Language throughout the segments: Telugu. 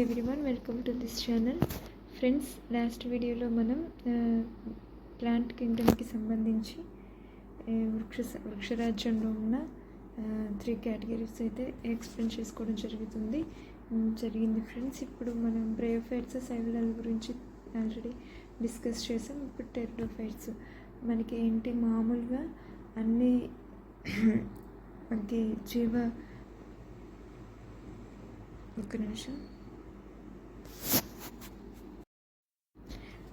Everyone welcome to this channel friends last వీడియోలో మనం ప్లాంట్ కింగ్డమ్కి సంబంధించి వృక్ష వృక్షరాజ్యంలో ఉన్న త్రీ కేటగిరీస్ అయితే ఎక్స్ప్లెయిన్ చేసుకోవడం జరుగుతుంది. జరిగింది. ఫ్రెండ్స్ ఇప్పుడు మనం బ్రేయోఫైట్స్ సైవలాల గురించి ఆల్రెడీ డిస్కస్ చేసాం. ఇప్పుడు టెర్డోఫైట్స్ మనకి ఏంటి? మామూలుగా అన్ని మనకి జీవ ఒక్క నిమిషం.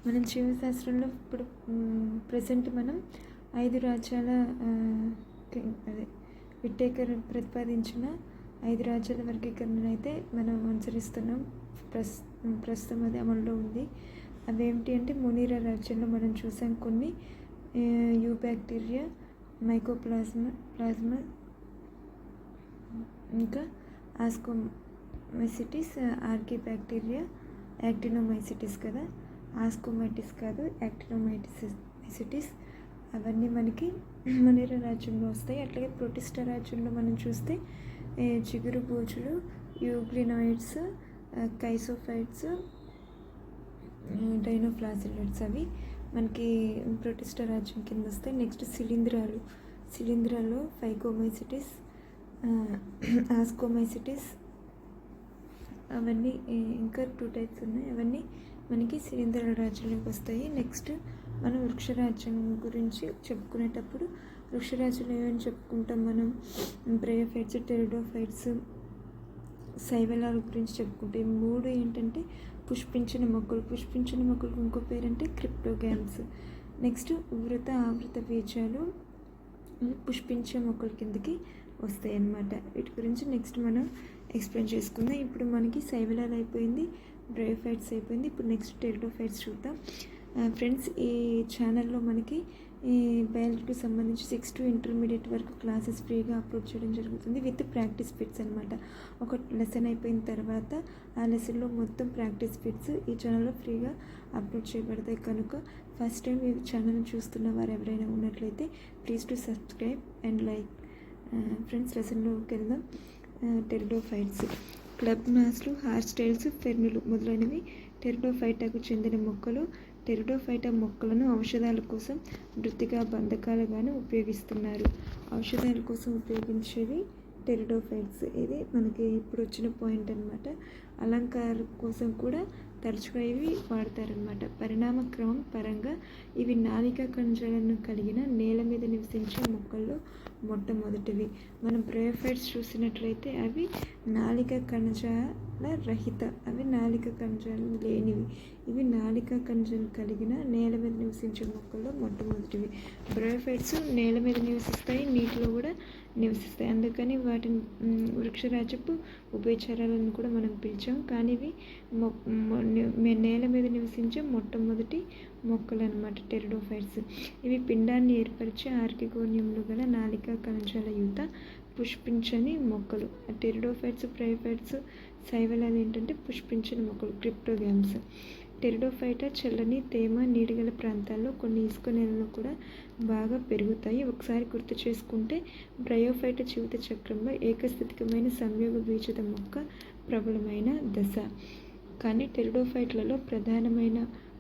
మనం జీవశాస్త్రంలో ఇప్పుడు ప్రజెంట్ మనం ఐదు రాజ్యాల అదే విట్టేకర్ ప్రతిపాదించిన ఐదు రాజ్యాల వర్గీకరణ అయితే మనం అనుసరిస్తున్నాం. ప్రస్ ప్రస్తుతం అది అమల్లో ఉంది. అవేమిటి అంటే మునీర రాజ్యంలో మనం చూసాం కొన్ని యూ బ్యాక్టీరియా మైకోప్లాజ్మా ప్లాజ్మా ఇంకా ఆస్కోమైసిటిస్ ఆర్కే బ్యాక్టీరియా యాక్టినోమైసిటిస్ కదా. ఆస్కోమైటిస్ కాదు యాక్టినోమైటిస్ అవన్నీ మనకి మనేరా రాజ్యంలో వస్తాయి. అట్లాగే ప్రొటిస్టా రాజ్యంలో మనం చూస్తే చిగురు బూజులు యూగ్లినాయిడ్స్ కైసోఫైట్స్ డైనోప్లాసిలెట్స్ అవి మనకి ప్రొటిస్టా రాజ్యం కింద వస్తాయి. నెక్స్ట్ శిలీంధ్రాలు. శిలీంధ్రాలు ఫైకోమైసిటిస్ ఆస్కోమైసిటిస్ అవన్నీ ఇంకా టూ టైప్స్ ఉన్నాయి. అవన్నీ మనకి శిలీంధ్ర రాజ్యంలోకి వస్తాయి. నెక్స్ట్ మనం వృక్షరాజ్యం గురించి చెప్పుకునేటప్పుడు వృక్షరాజ్యం ఏమని చెప్పుకుంటాం మనం? బ్రేఫైట్స్ టెరిడోఫైట్స్ శైవలాల గురించి చెప్పుకుంటే మూడు ఏంటంటే పుష్పించిన మొక్కలు. పుష్పించిన మొక్కలకు ఇంకో పేరంటే క్రిప్టోగ్యామ్స్ నెక్స్ట్ వృత ఆవృత బీజాలు పుష్పించే మొక్కల కిందకి వస్తాయి అన్నమాట వీటి గురించి నెక్స్ట్ మనం ఎక్స్ప్లెయిన్ చేసుకుందాం. ఇప్పుడు మనకి శైవలాలు అయిపోయింది. బ్రైఫైట్స్ అయిపోయింది. ఇప్పుడు నెక్స్ట్ టెరిడోఫైట్స్ చూద్దాం. ఫ్రెండ్స్ ఈ ఛానల్లో మనకి ఈ బయాలజీకి సంబంధించి సిక్స్ టు ఇంటర్మీడియట్ వరకు క్లాసెస్ ఫ్రీగా అప్లోడ్ చేయడం జరుగుతుంది విత్ ప్రాక్టీస్ ఫిట్స్ అనమాట ఒక లెసన్ అయిపోయిన తర్వాత ఆ లెసన్లో మొత్తం ప్రాక్టీస్ ఫిట్స్ ఈ ఛానల్లో ఫ్రీగా అప్లోడ్ చేయబడతాయి. కనుక ఫస్ట్ టైం ఈ ఛానల్ని చూస్తున్న వారు ఎవరైనా ఉన్నట్లయితే please to subscribe and like friends లెసన్లోకి వెళ్దాం టెరిడోఫైట్స్ క్లబ్ మాస్లు హార్ స్టైల్స్ ఫెర్నులు మొదలైనవి. టెరిడోఫైటాకు చెందిన మొక్కలు టెరిడోఫైటా మొక్కలను ఔషధాల కోసం వృత్తిగా బంధకాలుగాను ఉపయోగిస్తున్నారు. ఔషధాల కోసం ఉపయోగించేవి టెరిడోఫైట్స్ ఇది మనకి ఇప్పుడు వచ్చిన పాయింట్ అనమాట అలంకారం కోసం కూడా తరచుగా ఇవి వాడతారనమాట పరిణామ క్రమం పరంగా ఇవి నాలిక కణజాలను కలిగిన నేల మీద నివసించే మొక్కల్లో మొట్టమొదటివి. మనం బ్రేఫైట్స్ చూసినట్లయితే అవి నాలిక కణజాల రహిత అవి నాలిక కణజాలు లేనివి. ఇవి నాలిక కణజాలు కలిగిన నేల మీద నివసించే మొక్కల్లో మొట్టమొదటివి. బ్రేఫైట్స్ నేల మీద నివసిస్తాయి నీటిలో కూడా నివసిస్తాయి అందుకని వాటిని వృక్షరాజపు ఉభయచరాలను కూడా మనం పిలిచాం. కానీ ఇవి మొ నేల మీద నివసించే మొట్టమొదటి మొక్కలు అనమాట టెరిడోఫైట్స్. ఇవి పిండాన్ని ఏర్పరిచే ఆర్కిగోనియంలు గల నాలికా కణజాల యుత పుష్పించని మొక్కలు. టెరిడోఫైట్స్ ప్రైఫైట్స్ శైవలాలు ఏంటంటే పుష్పించని మొక్కలు క్రిప్టోగ్యామ్స్. టెరిడోఫైటా చల్లని తేమ నీడగల ప్రాంతాల్లో కొన్ని ఇసుక నేలలు కూడా బాగా పెరుగుతాయి. ఒకసారి గుర్తు చేసుకుంటే బ్రయోఫైట జీవిత చక్రంలో ఏకస్థితికమైన సంయోగ బీజద మొక్క ప్రబలమైన దశ. కానీ టెరిడోఫైట్లలో ప్రధానమైన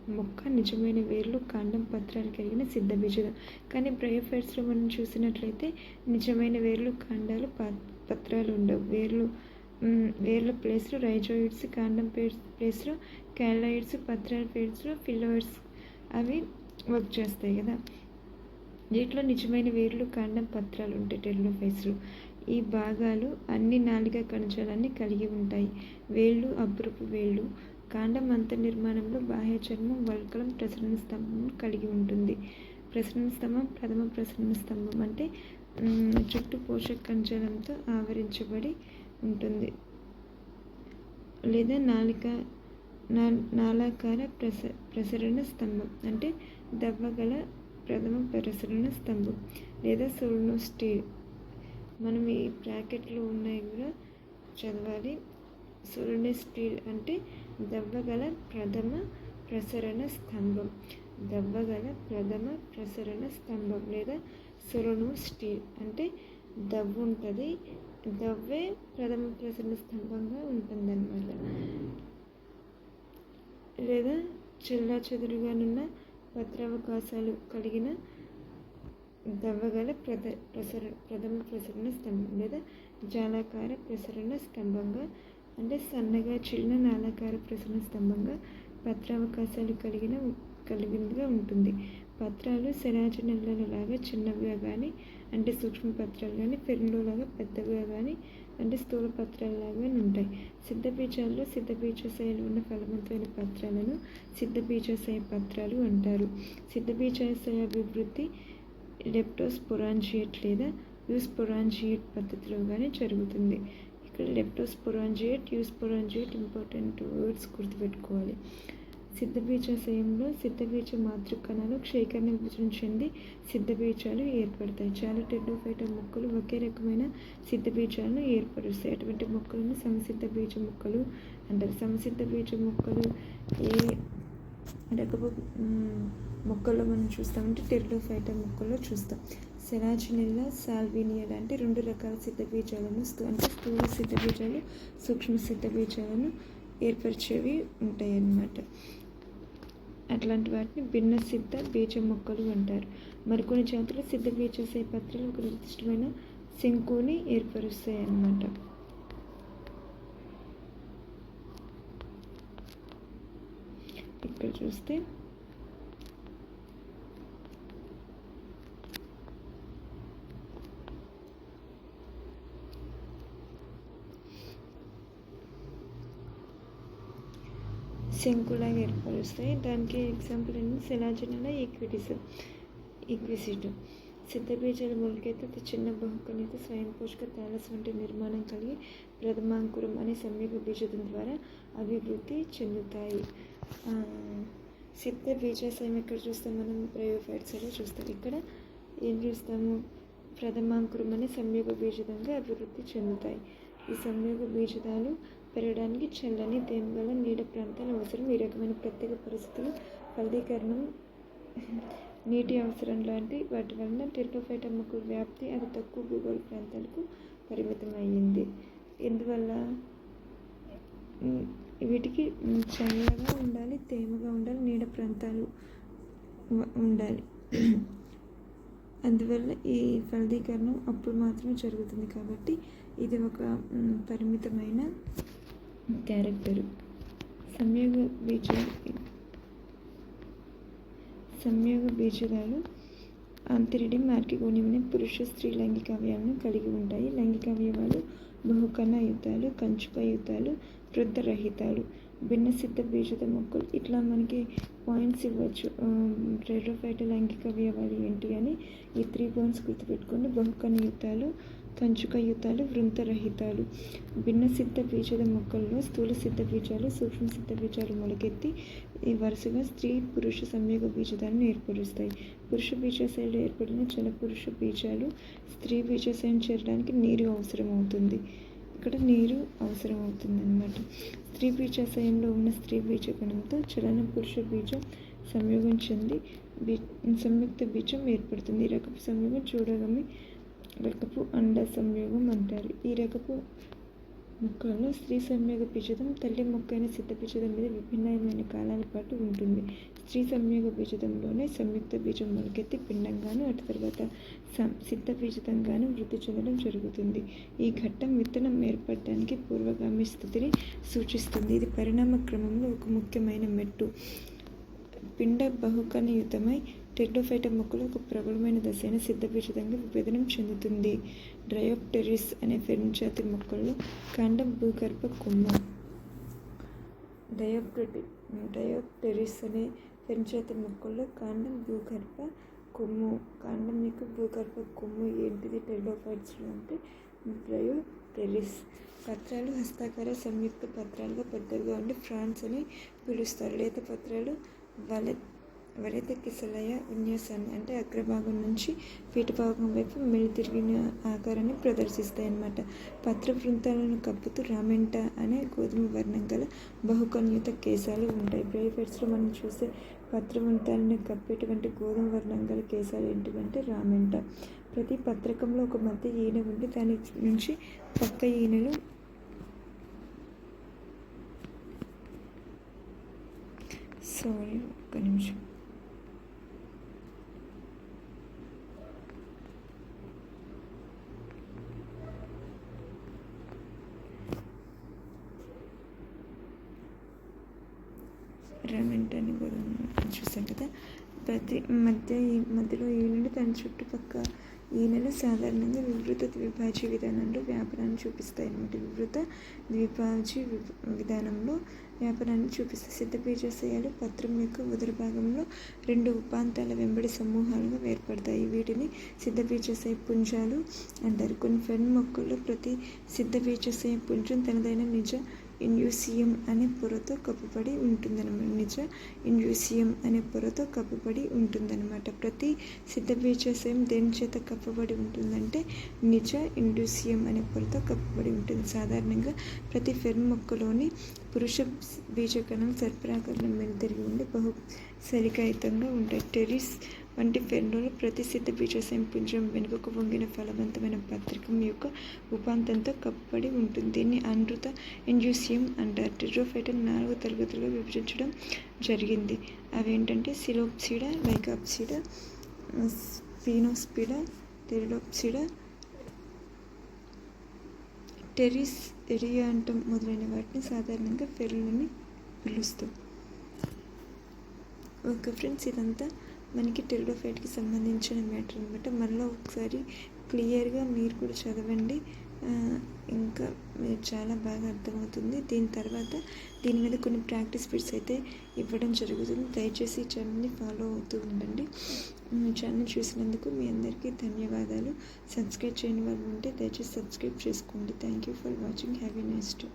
మొక్క నిజమైన వేర్లు కాండం పత్రాలు కలిగిన సిద్ధ బీజదం కానీ బ్రయోఫైట్స్లో మనం చూసినట్లయితే నిజమైన వేర్లు కాండాలు పత్రాలు ఉండవు. వేర్లు వేర్ల ప్లేస్లో రైజోయిడ్స్ కాండం ప్లేస్ ప్లేస్లో క్యాలైడ్స్ పత్రాల ప్లేస్లో ఫిలోయిడ్స్ అవి వర్క్ చేస్తాయి కదా. వీటిలో నిజమైన వేర్లు కాండం పత్రాలు ఉంటాయి టెరిడోఫైట్స్లో ఈ భాగాలు అన్ని నాలుగ కణజాలాన్ని కలిగి ఉంటాయి. వేళ్ళు అబ్రపు వేళ్ళు. కాండం అంత నిర్మాణంలో బాహ్య చర్మం వల్కలం ప్రసరణ స్తంభం కలిగి ఉంటుంది. ప్రసరణ స్తంభం ప్రథమ ప్రసరణ స్తంభం అంటే చుట్టూ పోషక కణజాలంతో ఆవరించబడి ఉంటుంది. లేదా నాలిక నా- ప్రస ప్రసరణ స్తంభం అంటే దవ్వగల ప్రథమ ప్రసరణ స్తంభం లేదా సోల్నోస్టీల్ మనం ఈ బ్రాకెట్లో ఉన్నాయి కూడా చదవాలి. సోల్నోస్టీల్ అంటే దవ్వగల ప్రథమ ప్రసరణ స్తంభం. దవ్వగల ప్రథమ ప్రసరణ స్తంభం లేదా సొరను స్టీల్ అంటే దవ్వు ఉంటుంది దవ్వే ప్రథమ ప్రసరణ స్తంభంగా ఉంటుందన్నమాట చెల్లా చెదురుగానున్న పత్రావకాశాలు కలిగిన దవ్వగల ప్రద ప్రసర ప్రథమ ప్రసరణ స్తంభం లేదా జాలాకార ప్రసరణ స్తంభంగా అంటే సన్నగా చిన్న నాలాకార ప్రసరణ స్తంభంగా పత్రావకాశాలు కలిగిన కలిగినదిగా ఉంటుంది. పత్రాలు శరాజ నెలలలాగా చిన్నవిగా కానీ అంటే సూక్ష్మ పత్రాలు కానీ పెరుండోలాగా పెద్దగా కానీ అంటే స్థూల పత్రాలలాగా ఉంటాయి. సిద్ధబీజాల్లో సిద్ధబీజాశయాలు ఉన్న ఫలవంతమైన పత్రాలను సిద్ధబీజాశయ పత్రాలు అంటారు. సిద్ధబీజాశయ అభివృద్ధి లెప్టోస్పొరాంజియేట్ లేదా యూస్పొరాంజియేట్ పద్ధతిలో కానీ జరుగుతుంది. ఇక్కడ లెప్టోస్పొరాంజియేట్ యూస్పొరాంజియేట్ ఇంపార్టెంట్ వర్డ్స్ గుర్తుపెట్టుకోవాలి. సిద్ధబీజాశయంలో సిద్ధబీజ మాతృకణాలు క్షయకరణ విభజన చెంది సిద్ధబీజాలు ఏర్పడతాయి. చాలా టెండోఫైట మొక్కలు ఒకే రకమైన సిద్ధబీజాలను ఏర్పరుస్తాయి. అటువంటి మొక్కలను సమసిద్ధ బీజ మొక్కలు అంటారు. సమసిద్ధ బీజ మొక్కలు ఏ రకపు మొక్కల్లో మనం చూస్తామంటే టెరిడోఫైటా మొక్కల్లో చూస్తాం. సెరాజినిల్లా సాల్వినియా లాంటి రెండు రకాల సిద్ధబీజాలను అంటే స్థూల సిద్ధబీజాలు సూక్ష్మ సిద్ధబీజాలను ఏర్పరిచేవి ఉంటాయి అన్నమాట అట్లాంటి వాటిని భిన్న సిద్ధ బీజ మొక్కలు అంటారు. మరికొన్ని జాతులు సిద్ధ బీజాశయ పత్రాలు ఒక నిర్దిష్టమైన శంకుని ఏర్పరుస్తాయి అన్నమాట ఇక్కడ చూస్తే శంకులాగా ఏర్పరుస్తాయి. దానికి ఎగ్జాంపుల్ ఏంటి? సెలాజనల ఈక్విటీస్ ఈక్విసిట్ సిద్ధబీజాలు మొలకైతే అతి చిన్న బహుకణిత స్వయం పోషక తాలస్ వంటి నిర్మాణం కలిగి ప్రథమాంకురం అనే సంయోగ బీజం ద్వారా అభివృద్ధి చెందుతాయి. సిద్ధ బీజాశయం ఎక్కడ చూస్తాం? మనం ప్రయోఫైట్స్లో చూస్తాం. ఇక్కడ ఏం చూస్తాము? ప్రథమాంకురం అనే సంయోగ బీజదంగా అభివృద్ధి చెందుతాయి. ఈ సంయోగ బీజదాలు పెరగడానికి చల్లని తేమగల నీడ ప్రాంతాలు అవసరం. ఈ రకమైన ప్రత్యేక పరిస్థితులు ఫలదీకరణం నీటి అవసరం లాంటి వాటి వలన టెరిటోఫైటా అమ్మకు వ్యాప్తి అది తక్కువ భూగోళ ప్రాంతాలకు పరిమితం అయ్యింది ఎందువల్ల వీటికి చల్లగా ఉండాలి తేమగా ఉండాలి నీడ ప్రాంతాలు ఉండాలి. అందువల్ల ఈ ఫలదీకరణం అప్పుడు మాత్రమే జరుగుతుంది కాబట్టి ఇది ఒక పరిమితమైన క్యారెక్టరు. సంయోగ బీజ సంయోగ బీజాలు అంతరిడి మార్కిగోనియమనే పురుష స్త్రీ లైంగిక అవయవాలను కలిగి ఉంటాయి. లైంగిక అవయవాలు బహుకణ యుద్ధాలు కంచుక యుద్ధాలు వృద్ధరహితాలు. భిన్న సిద్ధ బీజత మొక్కలు ఇట్లా మనకి పాయింట్స్ ఇవ్వచ్చు. రెడ్రోఫైట లైంగిక అవయవాలు ఏంటి అని ఈ త్రీ పాయింట్స్ గుర్తుపెట్టుకోండి. బహుకణ యుద్ధాలు కంచుక వృంతరహితాలు భిన్న సిద్ధ బీజద మొక్కల్లో స్థూల సిద్ధ బీజాలు సూక్ష్మ సిద్ధ బీజాలు మొలకెత్తి ఈ వరుసగా స్త్రీ పురుష సంయోగ బీజదాన్ని ఏర్పరుస్తాయి. పురుష బీజాశైలు ఏర్పడిన జల పురుష బీజాలు స్త్రీ బీజాశయం చేరడానికి నీరు అవసరం అవుతుంది ఇక్కడ నీరు అవసరం అవుతుంది అన్నమాట స్త్రీ బీజాశయంలో ఉన్న స్త్రీ బీజ గణంతో చలన పురుష బీజం సంయోగం చెంది బీ సంయుక్త బీజం ఏర్పడుతుంది. ఈ రకపు సంయోగం చూడగమి రకపు అండ సంయోగం అంటారు. ఈ రకపు మొక్కల్లో స్త్రీ సంయోగ బీజదం తల్లి మొక్కైన సిద్ధ బీజదం మీద విభిన్నమైన కాలాల పాటు ఉంటుంది. స్త్రీ సంయోగ బీజదంలోనే సంయుక్త బీజం మొలకెత్తి పిండంగాను అటు తర్వాత సం సిద్ధ బీజదంగాను వృద్ధి చెందడం జరుగుతుంది. ఈ ఘట్టం విత్తనం ఏర్పడడానికి పూర్వగామి స్థితిని సూచిస్తుంది. ఇది పరిణామ క్రమంలో ఒక ముఖ్యమైన మెట్టు. పిండ బహుకణయుతమై టెడ్డోఫైట మొక్కలు ఒక ప్రబలమైన దశైన సిద్ధబీజతంగా విభజనం చెందుతుంది. డ్రయోప్టెరిస్ అనే ఫెర్న్ జాతి మొక్కల్లో కాండం భూగర్భ కొమ్ము. డయోప్టెరి డయోప్టెరిస్ అనే ఫెర్న్ జాతి మొక్కల్లో కాండం భూగర్భ కొమ్ము. కాండం యొక్క భూగర్భ కొమ్ము ఏంటిది? టెడ్డోఫైట్స్లో అంటే డ్రయోప్టెరిస్. పత్రాలు హస్తాకార సంయుక్త పత్రాలుగా పెద్దగా ఉండి ఫ్రాన్స్ అని పిలుస్తారు. లేత పత్రాలు వలె వరిత కిసలయ విన్యాసాన్ని అంటే అగ్రభాగం నుంచి పీఠభాగం వైపు మెలి తిరిగిన ఆకారాన్ని ప్రదర్శిస్తాయి అన్నమాట పత్ర వృంతాలను కప్పుతూ రామెంట అనే గోధుమ వర్ణం గల బహుకన్యుత కేశాలు ఉంటాయి. ప్రైవేట్స్లో మనం చూసే పత్ర వృంతాలను కప్పేటువంటి గోధుమ వర్ణం గల కేశాలు ఏంటివంటే రామెంట. ప్రతి పత్రకంలో ఒక మధ్య ఈయన ఉండి దాని నుంచి పక్క ఈయనలు సారీ ఒక్క నిమిషం. రెమెంట్ అని కూడా చూసాం కదా. ప్రతి మధ్య ఈ మధ్యలో ఈ నుండి తన చుట్టుపక్క ఈనెలు సాధారణంగా వివృత ద్విభాజ్య విధానంలో వ్యాపారాన్ని చూపిస్తాయి అన్నమాట. వివృత ద్విభాజ్య విధానంలో వ్యాపారాన్ని చూపిస్తాయి. సిద్ధబీజశయాలు పత్రం యొక్క ఉదర భాగంలో రెండు ఉపాంతాల వెంబడి సమూహాలుగా ఏర్పడతాయి. వీటిని సిద్ధబీజశయ పుంజాలు అంటారు. కొన్ని ఫెన్ మొక్కల్లో ప్రతి సిద్ధబీజశయ పుంజం తనదైన నిజ ఇన్యూసియం అనే పొరతో కప్పబడి ఉంటుందన్నమాట నిజ ఇండ్యూసియం అనే పొరతో కప్పబడి ఉంటుందన్నమాట. ప్రతి సిద్ధబీజాశయం దేని చేత కప్పబడి ఉంటుందంటే నిజ ఇండ్యూసియం అనే పొరతో కప్పబడి ఉంటుంది. సాధారణంగా ప్రతి ఫెర్మ్ మొక్కలోని పురుష బీజకణం సర్పరాకరణం మీద తిరిగి ఉండి బహు సరికాయితంగా ఉంటాయి. టెరిస్ వంటి ఫెర్నులు ప్రతి సిద్ధ బీజాశయం పుంజం వెనుకకు వంగిన ఫలవంతమైన పత్రికం యొక్క ఉపాంతంతో కప్పబడి ఉంటుంది. దీన్ని అనృత ఇండ్యూసియం అంటారు. టెర్రోఫైటన్ నాలుగు తరగతులుగా విభజించడం జరిగింది. అవేంటంటే సిలోప్సిడా లైకాప్సిడా స్పీనోస్పిడా టెరిడోప్సిడా టెరిస్ ఎరియాంటం మొదలైన వాటిని సాధారణంగా ఫెర్లని పిలుస్తాం. ఓకే ఫ్రెండ్స్ ఇదంతా మనకి టెరిడోఫైట్కి సంబంధించిన మ్యాటర్ అనమాట మళ్ళీ ఒకసారి క్లియర్గా మీరు కూడా చదవండి. ఇంకా మీరు చాలా బాగా అర్థమవుతుంది. దీని తర్వాత దీని మీద కొన్ని ప్రాక్టీస్ బిట్స్ అయితే ఇవ్వడం జరుగుతుంది. దయచేసి ఈ ఛానల్ని ఫాలో అవుతూ ఉండండి. ఛానల్ చూసినందుకు మీ అందరికీ ధన్యవాదాలు. సబ్స్క్రైబ్ చేయని వాళ్ళు ఉంటే దయచేసి సబ్స్క్రైబ్ చేసుకోండి. Thank you for watching. Have a nice day.